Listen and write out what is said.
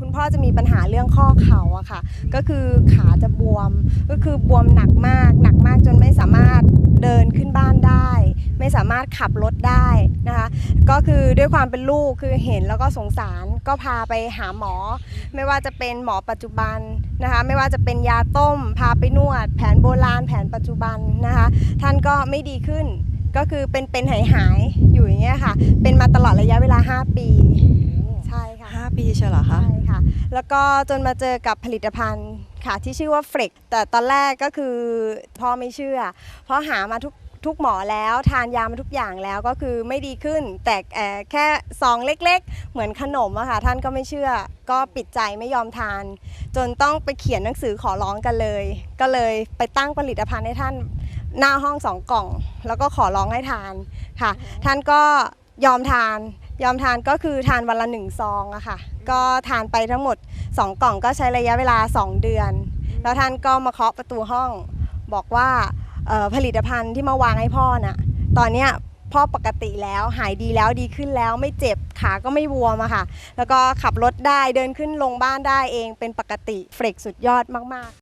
คุณพ่อจะมีปัญหาเรื่องข้อเข่าอะค่ะ ก็คือขาจะบวม ก็คือบวมหนักมาก หนักมากจนไม่สามารถเดินขึ้นบ้านได้ ไม่สามารถขับรถได้นะคะ ก็คือด้วยความเป็นลูกคือเห็นแล้วก็สงสาร ก็พาไปหาหมอ ไม่ว่าจะเป็นหมอปัจจุบันนะคะ ไม่ว่าจะเป็นยาต้ม พาไปนวด แผนโบราณ แผนปัจจุบันนะคะ ท่านก็ไม่ดีขึ้น ก็คือเป็นเป็นหายหายๆอยู่อย่างเงี้ยค่ะ เป็นมาตลอดระยะเวลา 5 ปีใช่ค่ะห้าปี ชียวเหรอคะ ใช่ค่ะ แล้วก็จนมาเจอกับผลิตภัณฑ์ค่ะที่ชื่อว่าเฟรกแต่ตอนแรกก็คือพ่อไม่เชื่อ เพราะหามาทุกทุกหมอแล้วทานยามาทุกอย่างแล้วก็คือไม่ดีขึ้น แต่เอ่อแค่ซองเล็กๆ เหมือนขนมอะค่ะท่านก็ไม่เชื่อ ก็ปิดใจไม่ยอมทาน จนต้องไปเขียนหนังสือขอร้องกันเลย ก็เลยไปตั้งผลิตภัณฑ์ให้ท่านหน้าห้องสองกล่อง แล้วก็ขอร้องให้ทานค่ะ ท่านก็ยอมทาน ยอมทานก็คือทานวันละหนึ่งซองอะค่ะ ก็ทานไปทั้งหมด 2 กล่องก็ใช้ระยะเวลา 2 เดือน แล้วท่านก็มาเคาะประตูห้อง บอกว่าผลิตภัณฑ์ที่มาวางให้พ่อน่ะ ตอนเนี้ยพ่อปกติแล้วหายดีแล้วดีขึ้นแล้วไม่เจ็บขาก็ไม่บวมอะค่ะ แล้วก็ขับรถได้เดินขึ้นลงบ้านได้เองเป็นปกติเฟรกสุดยอดมาก ๆ